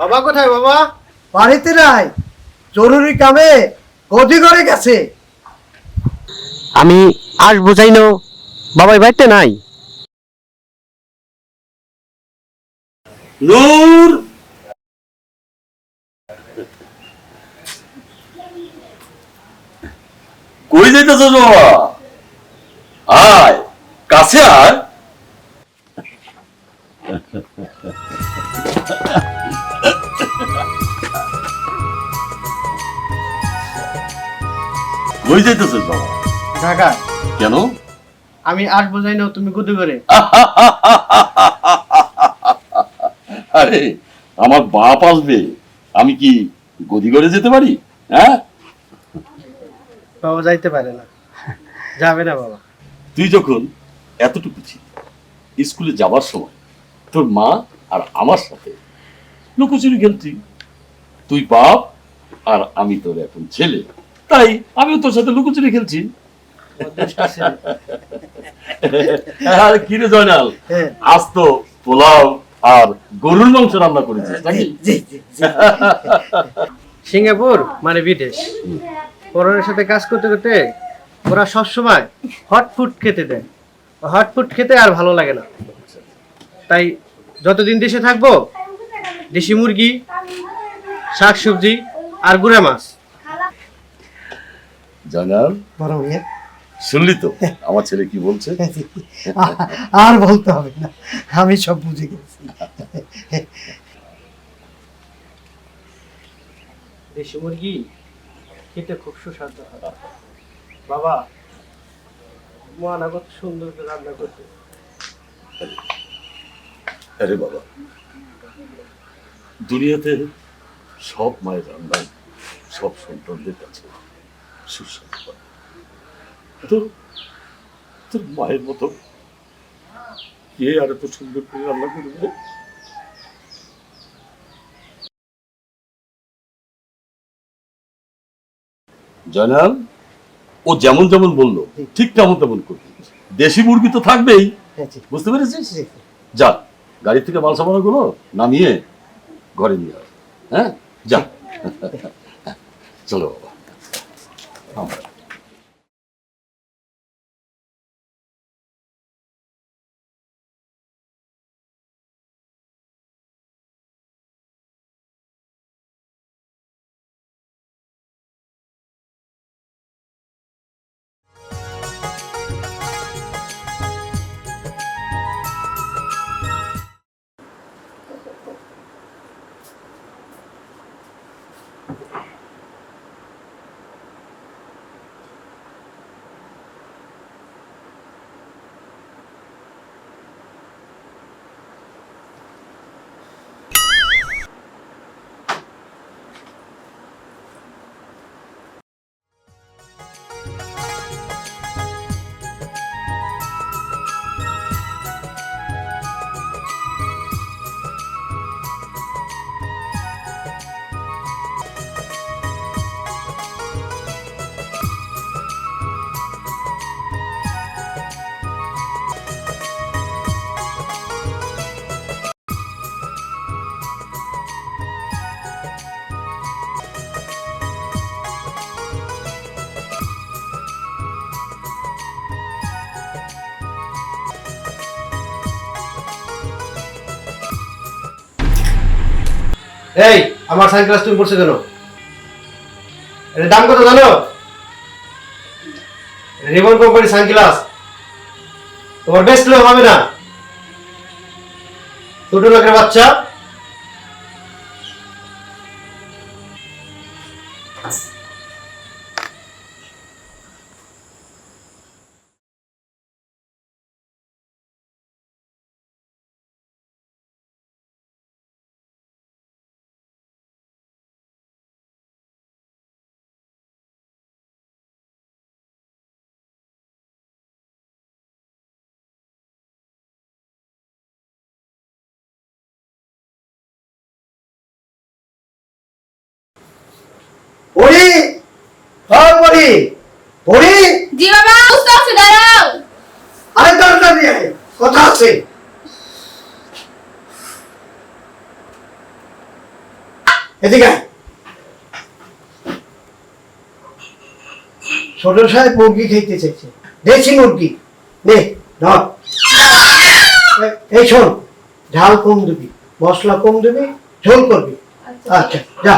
বাবা কোথায় বাবা? বাড়িতে নাই। জরুরি কামে গদি করে গেছে। আমি আস বুঝাই নো বাবাই বাড়িতে নাই। নূর! কই যাইতেছ বাবা? কই যাইতেছ বাবা? ঢাকা। কেন? আমি আট বোঝাই না তুমি গুদু করে। আরে আমার বাপ আসবে আমি কি গদি করে যেতে পারি? হ্যাঁ? বাবা যাইতে পারে না। যাবে না বাবা। তুই যখন এতটুকু ছিলি স্কুলে যাবার সময় তোর মা আর আমার সাথে লুকোচুরি খেলতি। তুই বাপ আর আমি তোর এখন ছেলে। তাই আমিও তোর সাথে লুকোচুরি খেলছি। ছেলে। আর কি রে জয়নাল? হ্যাঁ। আজ তো পোলাও আর গরুর মাংস রান্না করেছিস নাকি? জি জি জি। সিঙ্গাপুর মানে বিদেশ। পরের সাথে কাজ করতে করতে ওরা সবসময় হট ফুড খেতে দেয়। হট ফুড খেতে আর ভালো লাগে না। তাই যতদিন দেশে থাকব দেশি মুরগি শাক সবজি আর গুঁড়া মাছ। জয়নাল বড় মেয়ে শুনলি তো? আমার ছেলে কি বলছে? আর বলতে হবে না। আমি সব বুঝে গেছি। দেশি মুরগি খেতে খুব সুস্বাদু হয়। বাবা মহানা কত সুন্দর করে রান্না করতে আরে বাবা দুনিয়াতে সব মায়ের রান্নাই সব সন্তানদের কাছে। হয়। তোর তোর মায়ের মতো। কে আর এত সুন্দর করে রান্না করবে? জয়নাল ও যেমন যেমন বলল ঠিক তেমন তেমন করবি। দেশি মুরগি তো থাকবেই। বুঝতে পেরেছিস। যা গাড়ি থেকে মাল সামানা গুলো নামিয়ে ঘরে নিয়ে হ্যাঁ? যা। চলো। বাবা আমরা এই, আমার সানগ্লাস তুমি পড়ছো কেন? এর দাম কত জানো? রিবন কোম্পানি সানগ্লাস তোমার বেচলে হবে না। ছোট লোকের বাচ্চা। পড়ি পড়ি? পড়ি? জি বাবা বুঝতে পারছি দাঁড়াও। আরে তাড়াতাড়ি আয়, কথা আছে। এদিকে ছোট সাহেব মুরগি খেতে চাইছে। দেশি মুরগি। নে ধর। এই শোন ঝাল কম দিবি মশলা কম দিবি ঝোল করবি। আচ্ছা যা।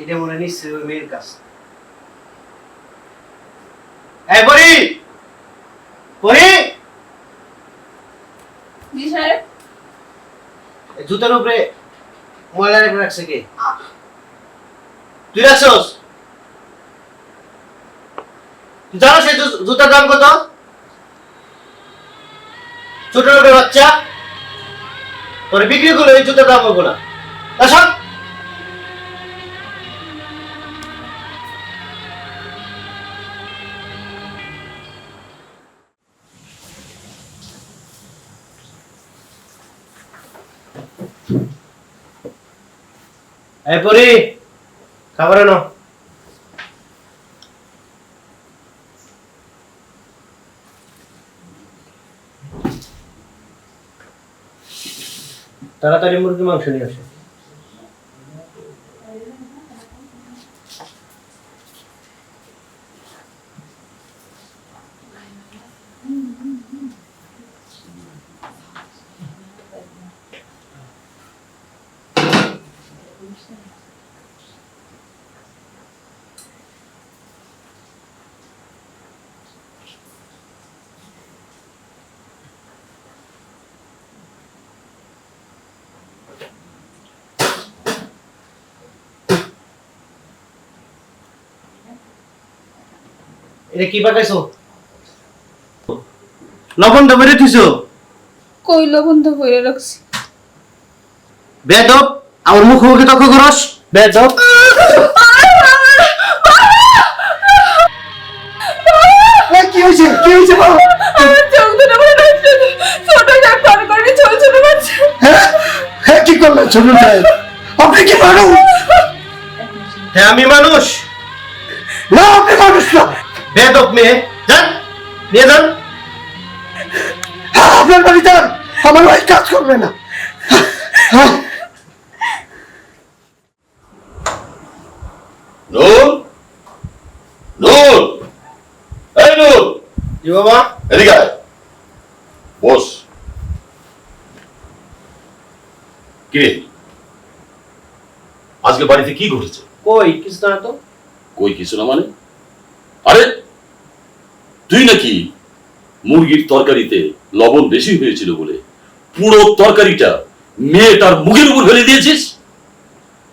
এটা মনে নিশ্চয়ই ওই মেয়ের কাজ এই পরি! পরি! জি সাহেব জুতার উপরে ময়লা রেখে রাখছে কে? তুই রাখছস? জানো সেই জুতার দাম কত? ছোট লোকের বাচ্চা। তোর বিক্রি করলে এই জুতার দাম হব না। খাবার আনো তাড়াতাড়ি মুরগি মাংস নিয়ে আসো। এটা কি পাকাইছো? লবণ তো দিছো কইল বন্ধ করে রাখছি। বেদব আমার মুখ মুখে তর্ক করস। বেদব। কি হয়েছে কি হয়েছে বাবা চোখ দুটো পড়ে রাখছে ছোট সাহেব ফোন করে ছোট ছোট বাচ্চা। হ্যাঁ কি করলেন ছোট সাহেব আপনি কি মানুষ? হ্যাঁ আমি মানুষ। না আপনি মানুষ না। মেয়ে যান নিয়ে যান। আপনার বাড়ি যান আমার ভাই কাজ করবে না। নূর নূর এই নূর জি বাবা? এদিকে বস। কে আজকে বাড়িতে কি ঘটেছে? কই কিছু না তো? কই কিছু না মানে? আরে তুই নাকি মুরগির তরকারিতে লবণ বেশি হয়েছিল বলে পুরো তরকারিটা মেয়েটার মুখের উপর ফেলে দিয়েছিস?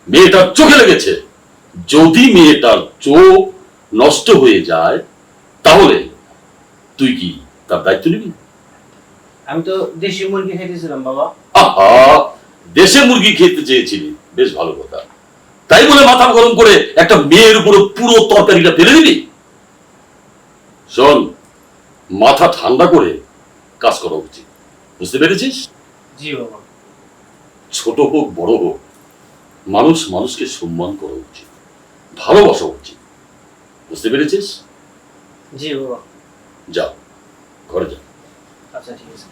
মেয়েটার চোখে লেগেছে। যদি মেয়েটার চোখ নষ্ট হয়ে যায় তাহলে তুই কি তার দায়িত্ব নিবি? আমি তো দেশি মুরগি খাইতেছিলাম বাবা। আহা দেশে মুরগি খেতে চেয়েছিলি। বেশ ভালো কথা। তাই বলে মাথা গরম করে একটা মেয়ের উপরে পুরো তরকারিটা ফেলে দিবি? শোন মাথা ঠান্ডা করে কাজ করা উচিত। বুঝতে পেরেছিস? জি বাবা। ছোট হোক বড় হোক মানুষ মানুষকে সম্মান করা উচিত ভালোবাসা উচিত। বুঝতে পেরেছিস? জি বাবা। যা ঘরে যা। আচ্ছা ঠিক আছে।